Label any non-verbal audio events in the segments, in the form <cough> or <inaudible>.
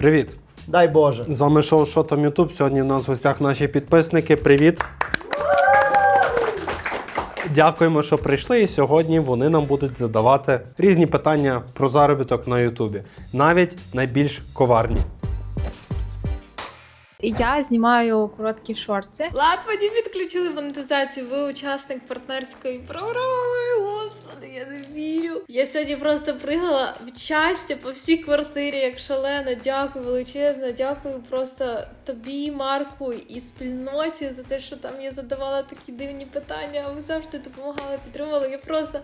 Привіт! Дай Боже. З вами шоу «Що там Ютуб. Сьогодні у нас в гостях наші підписники. Привіт! Дякуємо, що прийшли. І сьогодні вони нам будуть задавати різні питання про заробіток на Ютубі, навіть найбільш коварні. Я знімаю короткі шорти. Мені підключили монетизацію. Ви учасник партнерської програми. Господи, я не вірю. Я сьогодні просто пригала від щастя по всій квартирі, як шалена. Дякую величезно. Дякую просто тобі, Марку, і спільноті за те, що там я задавала такі дивні питання. а Ви завжди допомагали, підтримували. Я просто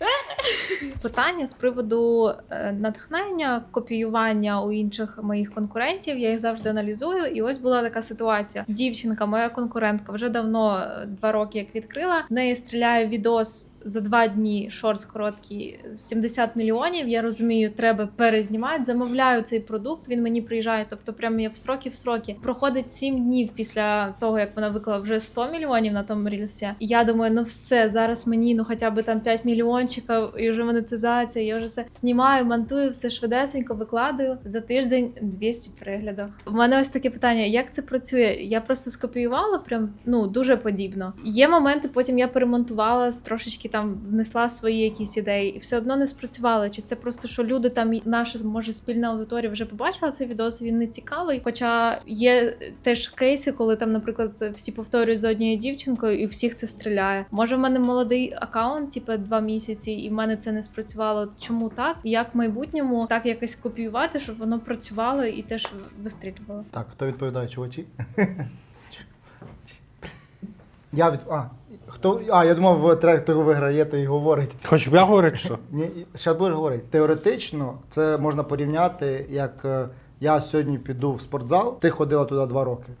<laughs> Питання з приводу е, натхнення, копіювання у інших моїх конкурентів. Я їх завжди аналізую. І ось була така ситуація. Дівчинка, моя конкурентка, вже давно е, два роки як відкрила. В неї стріляє відос. За два дні шортс короткий 70 мільйонів. Я розумію, треба перезнімати. Замовляю цей продукт. Він мені приїжджає. Тобто, прямо я в сроки в сроки. Проходить 7 днів після того, як вона виклала вже 100 мільйонів на тому рілсі. І я думаю, ну все, зараз мені ну хоча б там 5 мільйончиків, і вже монетизація. Я вже все знімаю, монтую, все швидесенько викладаю. За тиждень 200 переглядів. У мене ось таке питання: як це працює? Я просто скопіювала, прям ну дуже подібно. Є моменти, потім я перемонтувала трошечки там внесла свої якісь ідеї, і все одно не спрацювало. Чи це просто що люди там наша може спільна аудиторія вже побачила цей відос? Він не цікавий. Хоча є теж кейси, коли там, наприклад, всі повторюють за однією дівчинкою, і всіх це стріляє. Може, в мене молодий аккаунт, типу два місяці, і в мене це не спрацювало. Чому так? Як в майбутньому так якось копіювати, щоб воно працювало і теж вистрілювало? Так, хто відповідає, чувачі? <laughs> Я від. А, хто. А, я думав, трек хто виграє, то й говорить. Хоч б я говорю, чи що? Ні, ще будеш говорити. Теоретично це можна порівняти, як е, я сьогодні піду в спортзал, ти ходила туди два роки.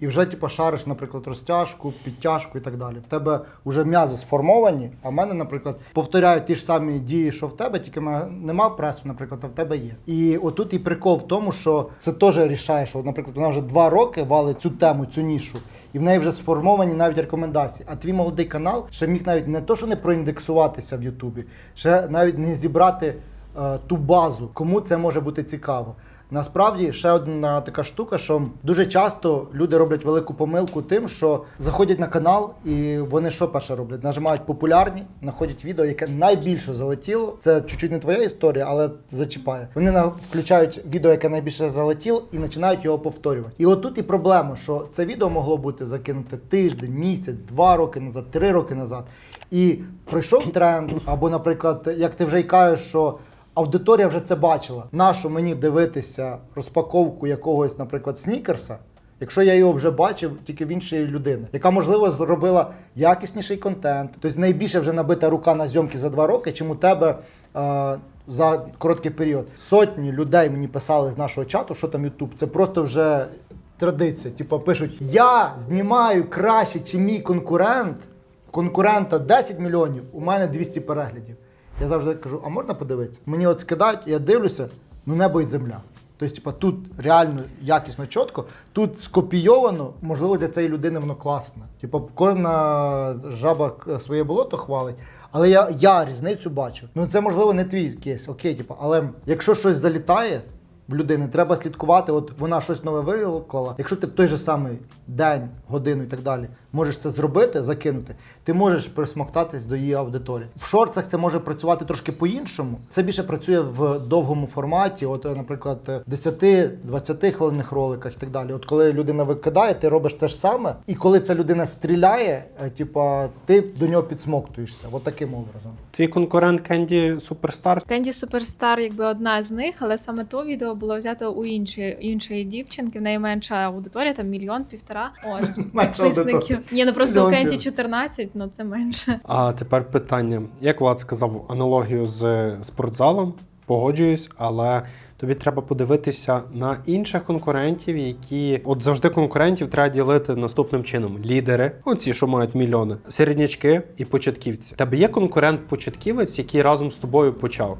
І вже типу, шариш, наприклад, розтяжку, підтяжку і так далі. В тебе вже м'язи сформовані, а в мене, наприклад, повторяють ті ж самі дії, що в тебе, тільки нема пресу, наприклад, а в тебе є. І отут і прикол в тому, що це теж рішає, що, наприклад, вона вже два роки валить цю тему, цю нішу, і в неї вже сформовані навіть рекомендації. А твій молодий канал ще міг навіть не то, що не проіндексуватися в Ютубі, ще навіть не зібрати е, ту базу, кому це може бути цікаво. Насправді ще одна така штука, що дуже часто люди роблять велику помилку тим, що заходять на канал і вони що перше роблять? Нажимають популярні, знаходять відео, яке найбільше залетіло. Це чуть-чуть не твоя історія, але зачіпає. Вони на- включають відео, яке найбільше залетіло, і починають його повторювати. І отут і проблема, що це відео могло бути закинуте тиждень, місяць, два роки назад, три роки назад. І пройшов тренд, або, наприклад, як ти вже й кажеш, що аудиторія вже це бачила. Нащо мені дивитися розпаковку якогось, наприклад, снікерса, якщо я його вже бачив тільки в іншої людини, яка можливо зробила якісніший контент, тобто найбільше вже набита рука на зйомки за два роки, чим у тебе. е, за короткий період сотні людей мені писали з нашого чату, що там Ютуб. Це просто вже традиція. Типу пишуть: Я знімаю краще, чи мій конкурент. Конкурента 10 мільйонів, у мене 200 переглядів. Я завжди кажу, а можна подивитися? Мені от скидають, я дивлюся, ну небо і земля. Тобто, типа, тут реально якісно, чітко, тут скопійовано, можливо, для цієї людини воно класне. Типа, кожна жаба своє болото хвалить. Але я, я різницю бачу. Ну це можливо не твій кейс, окей, типа, але якщо щось залітає в людини, треба слідкувати. От вона щось нове виклала. Якщо ти в той же самий день, годину і так далі можеш це зробити, закинути, ти можеш присмоктатись до її аудиторії. В шорцах це може працювати трошки по-іншому. Це більше працює в довгому форматі, от, е, наприклад, 10-20 хвилинних роликах і так далі. От коли людина викидає, ти робиш те ж саме, і коли ця людина стріляє, е, типа, ти до нього підсмоктуєшся. От таким образом. Твій конкурент Кенді Суперстар. Кенді Суперстар, якби одна з них, але саме то відео було взято у іншої іншої дівчинки. В неї менша аудиторія, там мільйон, півтора. От Менша підписників. Ні, ну просто у Мільйон Кенді 14, ну це менше. А тепер питання. Як Влад сказав аналогію з спортзалом, погоджуюсь, але тобі треба подивитися на інших конкурентів, які от завжди конкурентів треба ділити наступним чином: лідери, оці, що мають мільйони, середнячки і початківці. В Тебе є конкурент-початківець, який разом з тобою почав.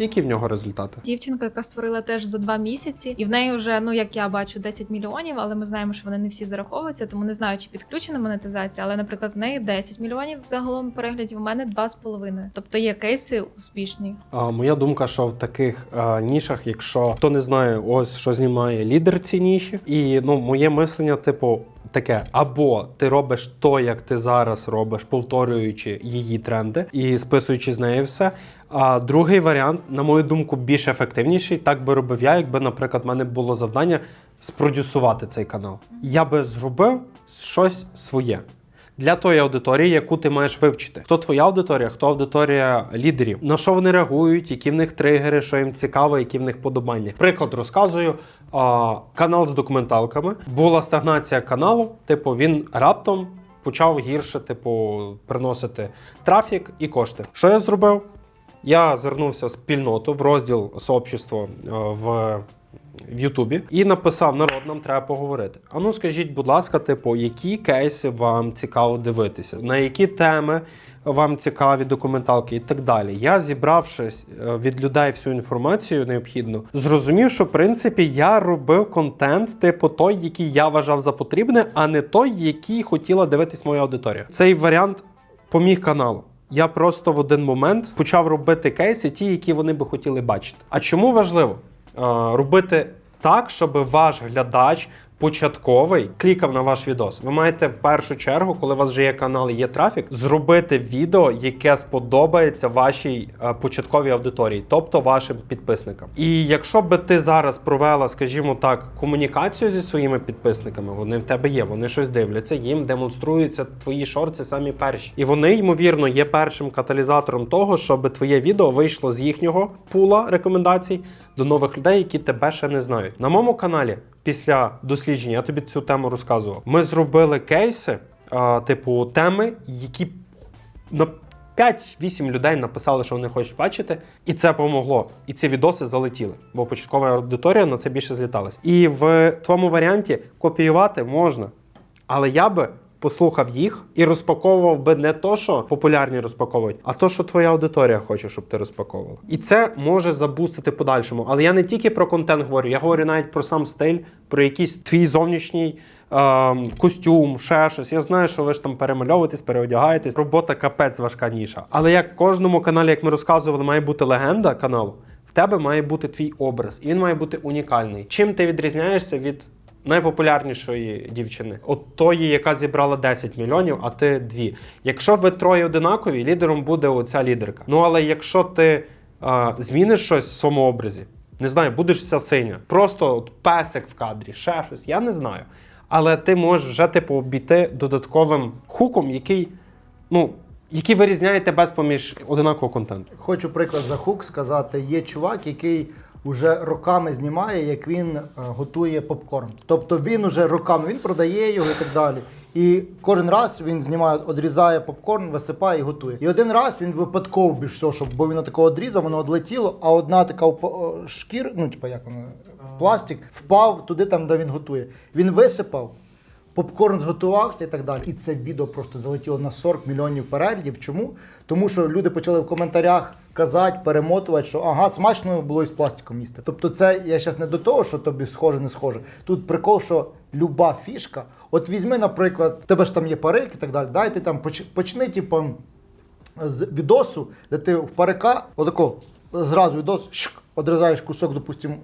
Які в нього результати? Дівчинка, яка створила теж за два місяці, і в неї вже, ну як я бачу, 10 мільйонів, але ми знаємо, що вони не всі зараховуються, тому не знаю, чи підключена монетизація. Але, наприклад, в неї 10 мільйонів загалом переглядів. У мене 2,5. Тобто є кейси успішні. А, моя думка, що в таких а, нішах, якщо хто не знає, ось що знімає лідер ці ніші, і ну моє мислення, типу. Таке, або ти робиш то, як ти зараз робиш, повторюючи її тренди і списуючи з неї все. А другий варіант, на мою думку, більш ефективніший. Так би робив я, якби, наприклад, в мене було завдання спродюсувати цей канал. Я би зробив щось своє для тої аудиторії, яку ти маєш вивчити. Хто твоя аудиторія, хто аудиторія лідерів, на що вони реагують, які в них тригери, що їм цікаво, які в них подобання. Приклад розказую. А, канал з документалками. Була стагнація каналу, типу, він раптом почав гірше, типу, приносити трафік і кошти. Що я зробив? Я звернувся в спільноту в розділ сообщество е, в. В Ютубі і написав: народ, нам треба поговорити. А ну скажіть, будь ласка, типу, які кейси вам цікаво дивитися, на які теми вам цікаві документалки і так далі. Я зібравшись е, від людей всю інформацію необхідну, зрозумів, що в принципі я робив контент, типу той, який я вважав за потрібне, а не той, який хотіла дивитись моя аудиторія. Цей варіант поміг каналу. Я просто в один момент почав робити кейси, ті, які вони би хотіли бачити. А чому важливо е, робити так, щоб ваш глядач початковий клікав на ваш відос? Ви маєте в першу чергу, коли у вас вже є канал і є трафік, зробити відео, яке сподобається вашій е, початковій аудиторії, тобто вашим підписникам. І якщо би ти зараз провела, скажімо так, комунікацію зі своїми підписниками, вони в тебе є, вони щось дивляться, їм демонструються твої шорти самі перші. І вони, ймовірно, є першим каталізатором того, щоб твоє відео вийшло з їхнього пула рекомендацій до нових людей, які тебе ще не знають. На моєму каналі після дослідження я тобі цю тему розказував. Ми зробили кейси, а, типу теми, які на 5-8 людей написали, що вони хочуть бачити, і це помогло. І ці відоси залетіли, бо початкова аудиторія на це більше зліталась. І в твоєму варіанті копіювати можна, але я би. Послухав їх і розпаковував би не то, що популярні розпаковують, а то, що твоя аудиторія хоче, щоб ти розпаковував. І це може забустити подальшому. Але я не тільки про контент говорю, я говорю навіть про сам стиль, про якийсь твій зовнішній ем, костюм, ще щось. Я знаю, що ви ж там перемальовуєтесь, переодягаєтесь. Робота капець важка ніша. Але як в кожному каналі, як ми розказували, має бути легенда каналу, в тебе має бути твій образ, і він має бути унікальний. Чим ти відрізняєшся від найпопулярнішої дівчини? От тої, яка зібрала 10 мільйонів, а ти дві. Якщо ви троє одинакові, лідером буде оця лідерка. Ну але якщо ти е, зміниш щось в своєму образі, не знаю, будеш вся синя, просто от песик в кадрі, ще щось, я не знаю. Але ти можеш вже типу обійти додатковим хуком, який, ну, який вирізняє тебе з поміж одинакового контенту. Хочу приклад за хук сказати. Є чувак, який уже роками знімає, як він е, готує попкорн. Тобто він уже роками він продає його і так далі. І кожен раз він знімає, одрізає попкорн, висипає і готує. І один раз він випадково більш всього, щоб бо він отако одрізав, воно одлетіло, а одна така шкір, ну типа як воно, пластик, впав туди, там, де він готує. Він висипав. Попкорн зготувався і так далі. І це відео просто залетіло на 40 мільйонів переглядів. Чому? Тому що люди почали в коментарях казати, перемотувати, що ага, смачно було із пластиком їсти. Тобто, це я зараз не до того, що тобі схоже, не схоже. Тут прикол, що люба фішка. От візьми, наприклад, в тебе ж там є парик і так далі. Дайте там почни, типу, з відосу, де ти в парика, отако, зразу відос, шк, одрізаєш кусок, допустим,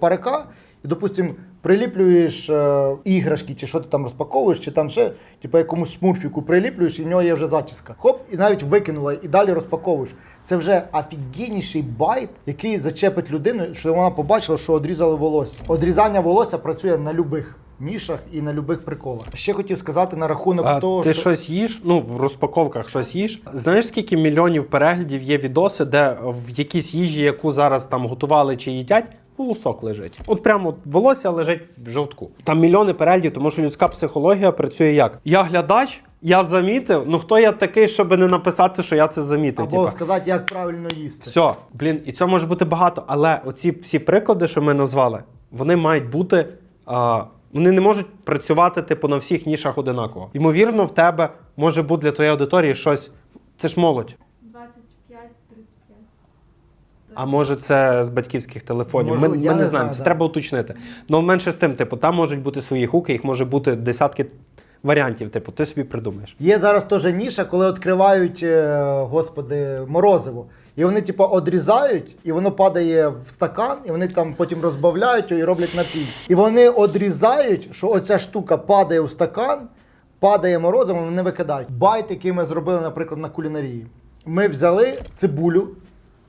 парика, і, допустим, приліплюєш е, іграшки, чи що ти там розпаковуєш, чи там ще, типу якомусь смурфіку приліплюєш, і в нього є вже зачіска. Хоп, і навіть викинула, і далі розпаковуєш. Це вже офігенніший байт, який зачепить людину, що вона побачила, що одрізали волосся. Одрізання волосся працює на любих нішах і на любих приколах. Ще хотів сказати на рахунок А того, ти що щось їш? Ну, в розпаковках щось їш. Знаєш, скільки мільйонів переглядів є відоси, де в якійсь їжі, яку зараз там готували чи їдять, волосок лежить. От прямо от волосся лежить в жовтку. Там мільйони переглядів, тому що людська психологія працює як? Я глядач, я замітив. Ну хто я такий, щоб не написати, що я це замітив? або типа? сказати, як правильно їсти. Все, блін, і це може бути багато, але оці всі приклади, що ми назвали, вони мають бути. А, вони не можуть працювати типу на всіх нішах одинаково. Ймовірно, в тебе може бути для твоєї аудиторії щось. Це ж молодь. 25-35. А може це з батьківських телефонів? Може, ми я ми не не знаємо, це да. треба уточнити. Ну менше з тим, типу, там можуть бути свої хуки, їх може бути десятки варіантів. Типу, ти собі придумаєш. Є зараз теж ніша, коли відкривають, е, господи, морозиво. І вони, типу, одрізають, і воно падає в стакан, і вони там потім розбавляють його і роблять напій. І вони одрізають, що оця штука падає у стакан, падає морозиво, вони викидають. Байт, який ми зробили, наприклад, на кулінарії. Ми взяли цибулю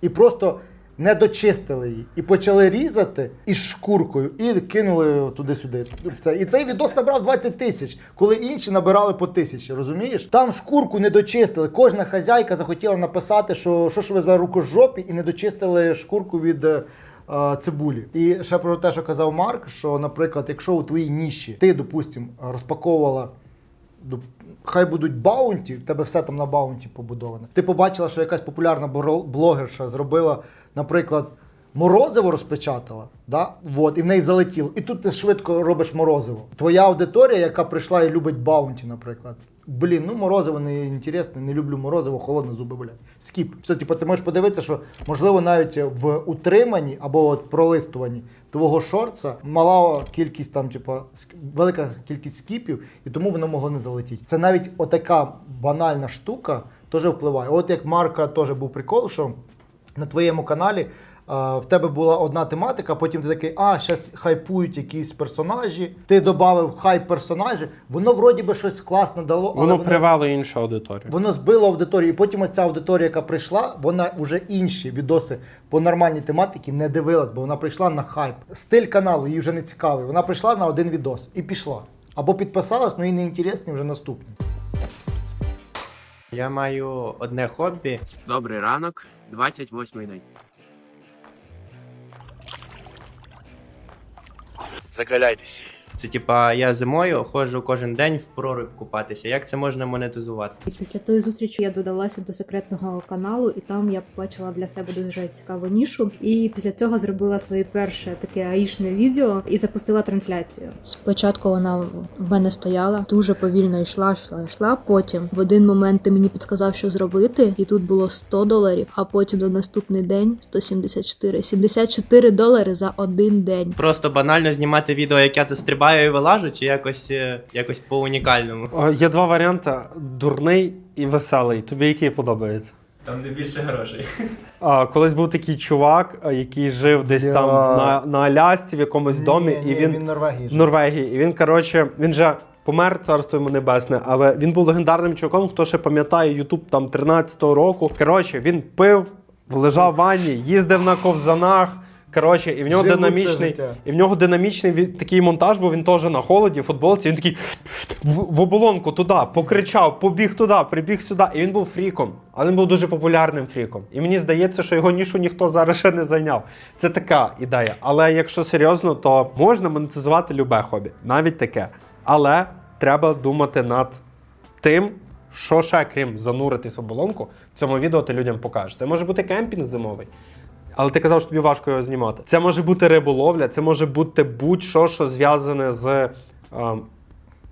і просто не дочистили її. І почали різати із шкуркою, і кинули туди-сюди. це. І цей відос набрав 20 тисяч, коли інші набирали по тисячі, розумієш? Там шкурку не дочистили. Кожна хазяйка захотіла написати, що що ж ви за рукожопі, і не дочистили шкурку від. е, е, Цибулі. І ще про те, що казав Марк, що, наприклад, якщо у твоїй ніші ти, допустим, розпаковувала хай будуть баунті, в тебе все там на баунті побудоване. Ти побачила, що якась популярна блогерша зробила, наприклад, морозиво розпечатала, да? От, і в неї залетіло. І тут ти швидко робиш морозиво. Твоя аудиторія, яка прийшла і любить баунті, наприклад. Блін, ну морозиво не інтересне, не люблю морозиво, холодне зуби, блядь. Скіп. Все, типу, ти можеш подивитися, що можливо навіть в утриманні або от пролистуванні твого шорца мала кількість там, типу, велика кількість скіпів, і тому воно могло не залетіти. Це навіть отака банальна штука теж впливає. От як Марка теж був прикол, що на твоєму каналі. В тебе була одна тематика, потім ти такий, а, зараз хайпують якісь персонажі. Ти додав хайп персонажі, воно вроді би щось класно дало, але Воно воно, привело іншу аудиторію. воно збило аудиторію. І потім оця аудиторія, яка прийшла, вона вже інші відоси по нормальній тематиці не дивилась, бо вона прийшла на хайп. Стиль каналу їй вже не цікавий. Вона прийшла на один відос і пішла. Або підписалась, ну і не інтересні вже наступні. Я маю одне хобі. Добрий ранок, 28-й день. Закаляйтесь. Це типа я зимою ходжу кожен день в прорубь купатися. Як це можна монетизувати? І Після тої зустрічі я додалася до секретного каналу, і там я побачила для себе дуже цікаву нішу. І після цього зробила своє перше таке аїшне відео і запустила трансляцію. Спочатку вона в мене стояла, дуже повільно йшла, йшла, йшла. Потім в один момент ти мені підказав, що зробити, і тут було 100 доларів. А потім на наступний день 174. 74 долари за один день. Просто банально знімати відео, як я це стрибаю і вилажу, чи якось, е, якось по унікальному. О, Є два варіанти: дурний і веселий. Тобі який подобається? Там де більше грошей. А, колись був такий чувак, який жив десь Я- там на, на Алясці в якомусь домі, Ні, і він, він в Норвегії. в. Норвегії. І він, коротше, він же помер, царство йому небесне, але він був легендарним чуваком, хто ще пам'ятає Ютуб там 13-го року. Коротше, він пив, лежав в ванні, їздив на ковзанах. Коротше, і в нього Жив динамічний, і в нього динамічний від- такий монтаж, бо він теж на холоді, в футболці. Він такий в, в оболонку туди, покричав, побіг туди, прибіг сюди. І він був фріком, але він був дуже популярним фріком. І мені здається, що його нішу ніхто зараз ще не зайняв. Це така ідея. Але якщо серйозно, то можна монетизувати любе хобі, навіть таке. Але треба думати над тим, що ще, крім зануритись в оболонку, в цьому відео ти людям покажеш. Це може бути кемпінг зимовий. Але ти казав, що тобі важко його знімати. Це може бути риболовля, це може бути будь-що, що зв'язане з е,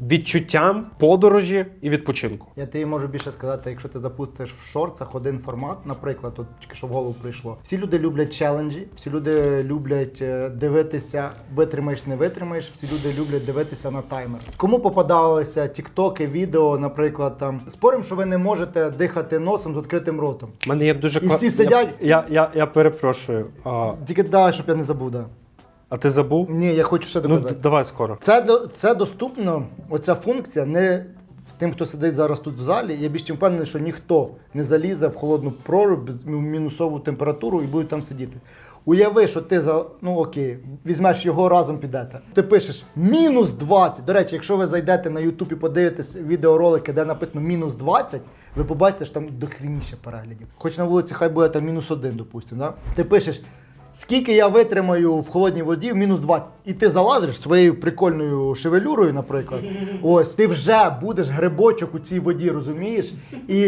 відчуттям подорожі і відпочинку. Я тобі можу більше сказати, якщо ти запустиш в шорцах один формат, наприклад, от тільки що в голову прийшло. Всі люди люблять челенджі, всі люди люблять е, дивитися, витримаєш, не витримаєш. Всі люди люблять дивитися на таймер. Кому попадалися тіктоки, відео, наприклад, там спорим, що ви не можете дихати носом з відкритим ротом. У мене є дуже І всі сидять- Я, я, я, я перепрошую. А, Тільки дай, щоб я не забув. Да. А ти забув? Ні, я хочу ще Ну, доказати. д- давай скоро. Це, до- це доступно, оця функція не в тим, хто сидить зараз тут в залі. Я більш чим впевнений, що ніхто не залізе в холодну прорубь з мінусову температуру і буде там сидіти. Уяви, що ти за ну окей, візьмеш його разом підете. Ти пишеш мінус 20. До речі, якщо ви зайдете на YouTube і подивитесь відеоролики, де написано мінус 20, ви побачите, що там дохрініше переглядів. Хоч на вулиці хай буде там мінус 1, допустимо. Да? Ти пишеш Скільки я витримаю в холодній воді в мінус 20. І ти залазиш своєю прикольною шевелюрою, наприклад. Ось ти вже будеш грибочок у цій воді, розумієш? І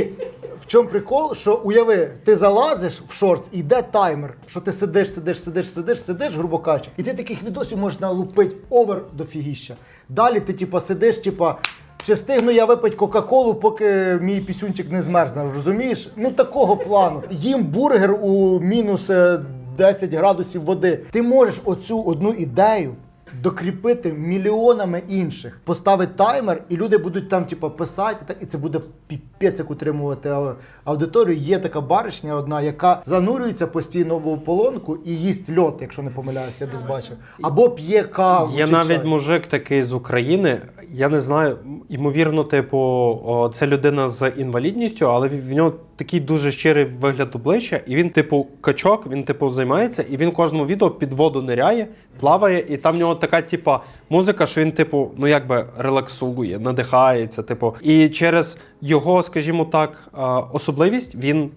в чому прикол? Що уяви, ти залазиш в шортс і йде таймер, що ти сидиш, сидиш, сидиш, сидиш, сидиш, грубо кажучи, і ти таких відосів можеш налупити овер до фігіща. Далі ти, типа, сидиш, типа. Чи встигну я випити Кока-Колу, поки мій пісюнчик не змерзне, розумієш? Ну такого плану. Їм бургер у мінус е, 10 градусів води. Ти можеш оцю одну ідею. Докріпити мільйонами інших, поставити таймер, і люди будуть там, типу, писати, так і це буде піпець, як утримувати аудиторію. Є така баришня одна, яка занурюється постійно в ополонку і їсть льот, якщо не помиляюся, я десь бачив. Або п'є каву. Є чи навіть чай. мужик такий з України. Я не знаю, ймовірно, типу, о, це людина з інвалідністю, але в в нього такий дуже щирий вигляд обличчя, і він, типу, качок, він, типу, займається, і він кожному відео під воду ниряє, плаває, і там в нього така, типу, музика, що він, типу, ну якби релаксує, надихається, типу. І через його, скажімо так, е, особливість він,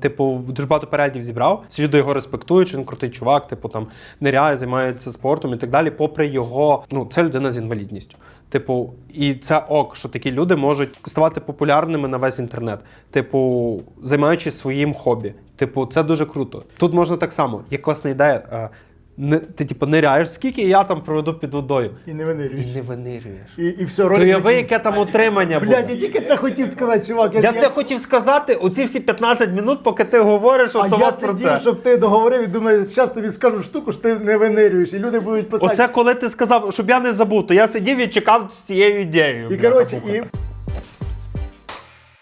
типу, дуже багато переглядів зібрав. Всі люди його респектують, він крутий чувак, типу там ниряє, займається спортом і так далі. Попри його, ну це людина з інвалідністю. Типу, і це ок, що такі люди можуть ставати популярними на весь інтернет, типу, займаючись своїм хобі. Типу, це дуже круто. Тут можна так само. Є класна ідея. Не, ти типу ниряєш, скільки я там проведу під водою. І не винирюєш. І не винирюєш. І, і все, То уяви, такий, яке там утримання буде. Блядь, я тільки це хотів сказати, чувак. Я це хотів сказати оці всі 15 минут, поки ти говориш А я про сидів, це. щоб ти договорив і думаю, зараз тобі скажу штуку, що ти не винирюєш, і люди будуть писати. Оце коли ти сказав, щоб я не забув, то я сидів і чекав з цією ідеєю. І коротше, і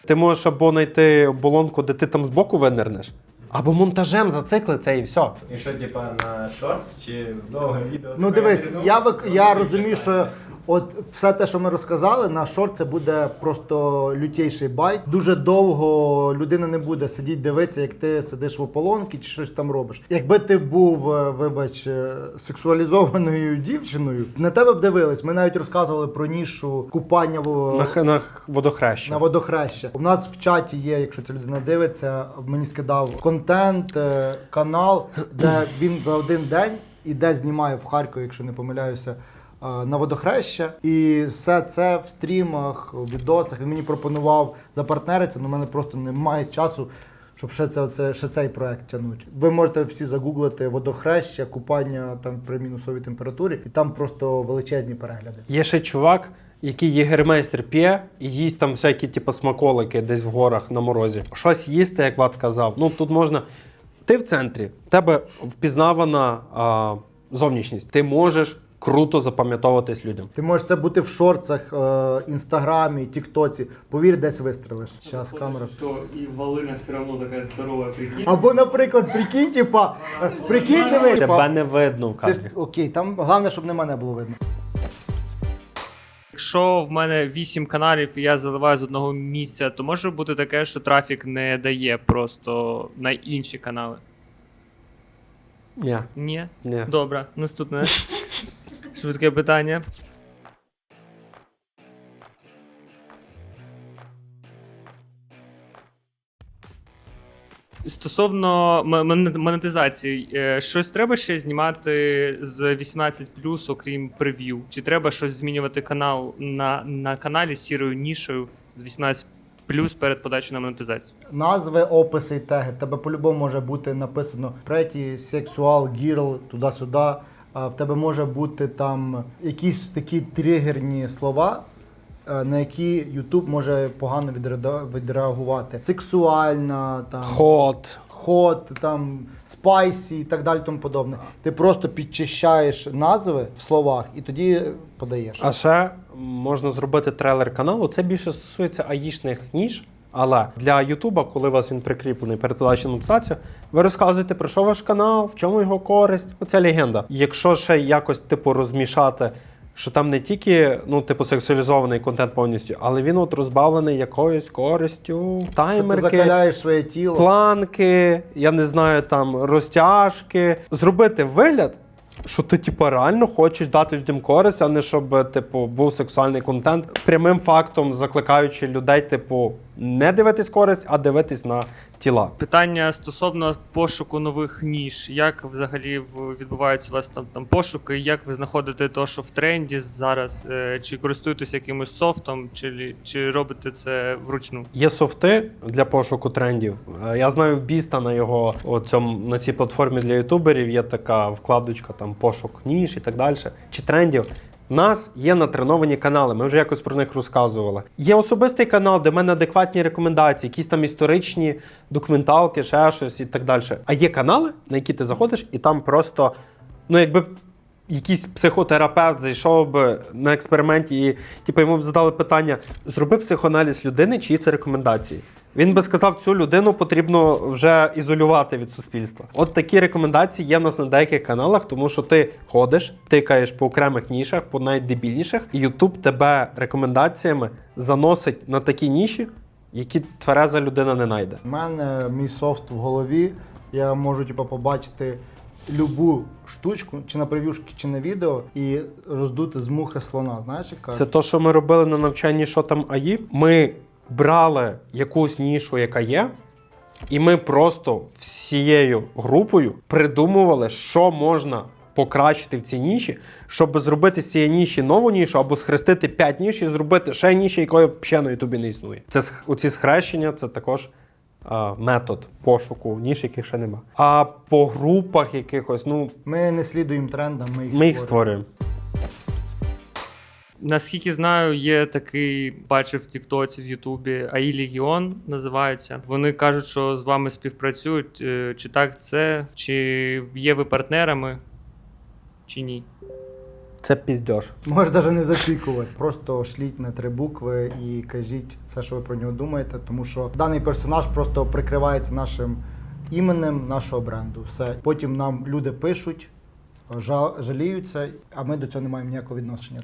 Ти можеш або знайти оболонку, де ти там збоку винирнеш, або монтажем зацикли це і все. І що, типа, на шортс чи довге відео? ну дивись, я вик- я розумію, що от все те, що ми розказали, на шорт це буде просто лютейший байт. Дуже довго людина не буде сидіти дивитися, як ти сидиш в ополонці чи щось там робиш. Якби ти був, е, вибач, е, сексуалізованою <laughs> дівчиною, на тебе б дивились. Ми навіть розказували про нішу купання в На, на водохреща. На водохреща. У нас в чаті є, якщо ця людина дивиться, мені скидав контент, е, канал, де він за один день іде, знімає в Харкові, якщо не помиляюся. Е, На водохреща, і все це в стрімах, у відосах. Він мені пропонував запартнеритися, але в мене просто немає часу, щоб ще, це, оце, ще цей проект тягнути. Ви можете всі загуглити водохреща, купання там при мінусовій температурі, і там просто величезні перегляди. Є ще чувак, який єгермейстер п'є і їсть там всякі типу, смаколики десь в горах на морозі. Щось їсти, як Влад казав. Ну тут можна. Ти в центрі, в тебе впізнавана а, зовнішність. Ти можеш круто запам'ятовуватись людям. Ти можеш це бути в шорцах, е, інстаграмі, тіктоці. Повір, десь вистрелиш. Зараз камера. Что и волына все равно такая здоровая, прикинь. Або, наприклад, прикинь, типа, е, прикинь, диви, Тебе типа, не видно в ти, окей, там головне, щоб не мене було видно. Якщо в мене 8 каналів і я заливаю з одного місця, то може бути таке, що трафік не дає просто на інші канали. Ні, Ні? ні. Добре, наступне. Швидке питання. Стосовно монетизації, е, щось треба ще знімати з 18 окрім прев'ю? Чи треба щось змінювати канал на, на каналі з сірою нішою з 18 перед подачею на монетизацію? Назви, описи і теги. Тебе по-любому може бути написано преті, сексуал, гірл, туди-сюди. В тебе може бути там якісь такі тригерні слова. е, На які YouTube може погано відреагувати. Сексуальна, там Ход. хот, там спайсі і так далі, тому подобне. Ти просто підчищаєш назви в словах і тоді подаєш. А ще можна зробити трейлер каналу. Це більше стосується аїшних ніж. Але для Ютуба, коли у вас він прикріплений перед подачею монетизацію, ви розказуєте про що ваш канал, в чому його користь. Оця легенда. Якщо ще якось типу розмішати, що там не тільки ну, типу, сексуалізований контент повністю, але він от розбавлений якоюсь користю, Що ти закаляєш своє тіло. планки, я не знаю, там розтяжки. Зробити вигляд, що ти типу, реально хочеш дати людям користь, а не щоб типу, був сексуальний контент. Прямим фактом закликаючи людей, типу, не дивитись користь, а дивитись на тіла. Питання стосовно пошуку нових ніж. Як взагалі відбуваються у вас там, там пошуки? Як ви знаходите те, що в тренді зараз? Е, Чи користуєтесь якимось софтом, чи, чи робите це вручну? Є софти для пошуку трендів. Е, Я знаю Біста на його цьому, на цій платформі для ютуберів є така вкладочка, там пошук ніж і так далі, чи трендів. Нас є натреновані канали, ми вже якось про них розказували. Є особистий канал, де в мене адекватні рекомендації, якісь там історичні документалки, ще щось і так далі. А є канали, на які ти заходиш, і там просто, ну якби. Якийсь психотерапевт зайшов би на експерименті і типу, йому б задали питання: зроби психоаналіз людини, чиї це рекомендації. Він би сказав, цю людину потрібно вже ізолювати від суспільства. От такі рекомендації є в нас на деяких каналах, тому що ти ходиш, тикаєш по окремих нішах, по найдебільніших, і YouTube тебе рекомендаціями заносить на такі ніші, які твереза людина не знайде. У мене мій софт в голові. Я можу типу, побачити любу штучку, чи на прев'юшки, чи на відео, і роздути з мухи слона. Знаєш, яка? Це то, що ми робили на навчанні, що там АІ. Ми брали якусь нішу, яка є, і ми просто всією групою придумували, що можна покращити в цій ніші, щоб зробити з цієї ніші нову нішу, або схрестити 5 ніш і зробити ще ніші, якої взагалі на Ютубі не існує. Це оці схрещення, це також. А, Метод пошуку ніж, яких ще нема. А по групах якихось, ну Ми не слідуємо трендам, ми їх ми їх створюємо. створюємо. Наскільки знаю, є такий, бачив в Тіктоці, в Ютубі АІ Легіон називаються. Вони кажуть, що з вами співпрацюють. Е, Чи так це? Чи є ви партнерами, чи ні? Це піздьош. Можеш навіть не запікувати. Просто шліть на три букви і кажіть все, що ви про нього думаєте, тому що даний персонаж просто прикривається нашим іменем нашого бренду. Все. Потім нам люди пишуть, жа- жаліються, а ми до цього не маємо ніякого відношення.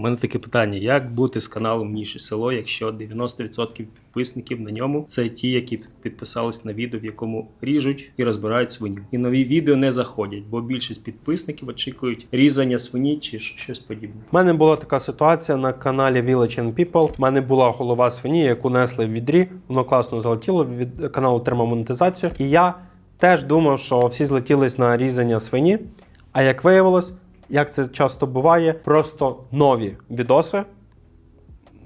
У мене таке питання: як бути з каналом Ніші село, якщо 90% підписників на ньому це ті, які підписались на відео, в якому ріжуть і розбирають свиню. І нові відео не заходять, бо більшість підписників очікують різання свині чи щось подібне. У мене була така ситуація на каналі Village and People. У мене була голова свині, яку несли в відрі. Воно класно залетіло. Від канал отримав монетизацію. І я теж думав, що всі злетілись на різання свині. А як виявилось, як це часто буває, просто нові відоси.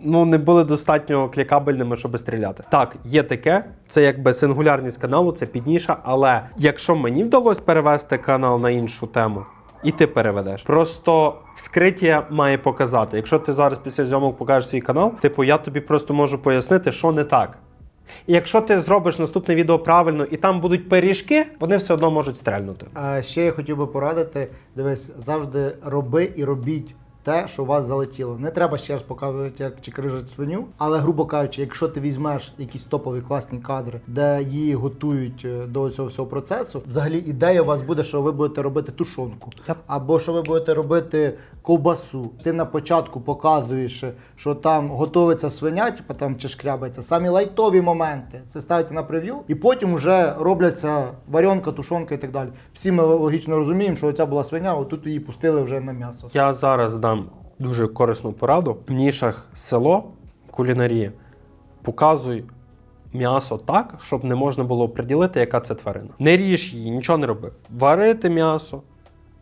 Ну, не були достатньо клікабельними, щоб стріляти. Так, є таке, це якби сингулярність каналу, це підніша. Але якщо мені вдалося перевести канал на іншу тему, і ти переведеш. Просто вскриття має показати. Якщо ти зараз після зйомок покажеш свій канал, типу я тобі просто можу пояснити, що не так. Якщо ти зробиш наступне відео правильно і там будуть пиріжки, вони все одно можуть стрельнути. А ще я хотів би порадити: дивись, завжди роби і робіть те, що у вас залетіло. Не треба ще раз показувати, як чи крижать свиню. Але, грубо кажучи, якщо ти візьмеш якісь топові класні кадри, де її готують е, до цього всього процесу, взагалі ідея у вас буде, що ви будете робити тушонку, або що ви будете робити ковбасу. Ти на початку показуєш, що там готується свиня, типу там чи шкрябається, самі лайтові моменти. Це ставиться на прев'ю, і потім вже робляться варіонка, тушонка і так далі. Всі ми логічно розуміємо, що оця була свиня, отут її пустили вже на м'ясо. Я зараз дам дуже корисну пораду. В нішах село, кулінарія, показуй м'ясо так, щоб не можна було приділити, яка це тварина. Не ріж її, нічого не роби. Варити м'ясо,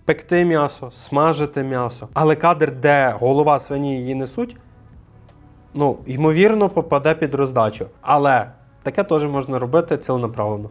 пекти м'ясо, смажити м'ясо. Але кадр, де голова свині її несуть, ну, ймовірно, попаде під роздачу. Але таке теж можна робити ціленаправленно.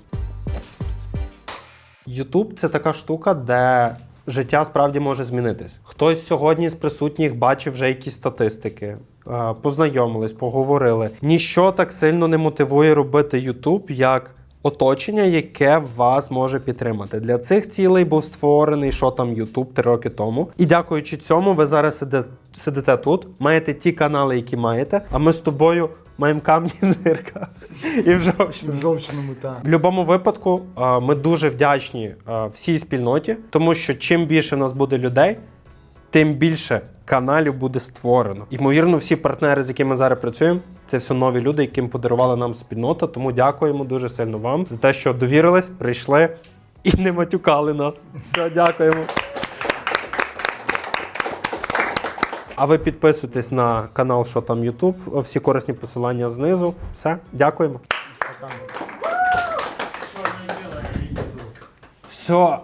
Ютуб це така штука, де життя справді може змінитись. Хтось сьогодні з присутніх бачив вже якісь статистики, е, познайомились, поговорили. Ніщо так сильно не мотивує робити Ютуб, як оточення, яке вас може підтримати. Для цих цілей був створений що там Ютуб три роки тому. І дякуючи цьому, ви зараз сидите тут, маєте ті канали, які маєте. А ми з тобою маємо камні нирка і в жовчному. В жовчному так. В будь-якому випадку ми дуже вдячні всій спільноті, тому що чим більше в нас буде людей, тим більше каналів буде створено. Ймовірно, всі партнери, з якими ми зараз працюємо, це все нові люди, яким подарувала нам спільнота. Тому дякуємо дуже сильно вам за те, що довірились, прийшли і не матюкали нас. Все, дякуємо. А ви підписуйтесь на канал, що там YouTube. Всі корисні посилання знизу. Все, дякуємо. Все,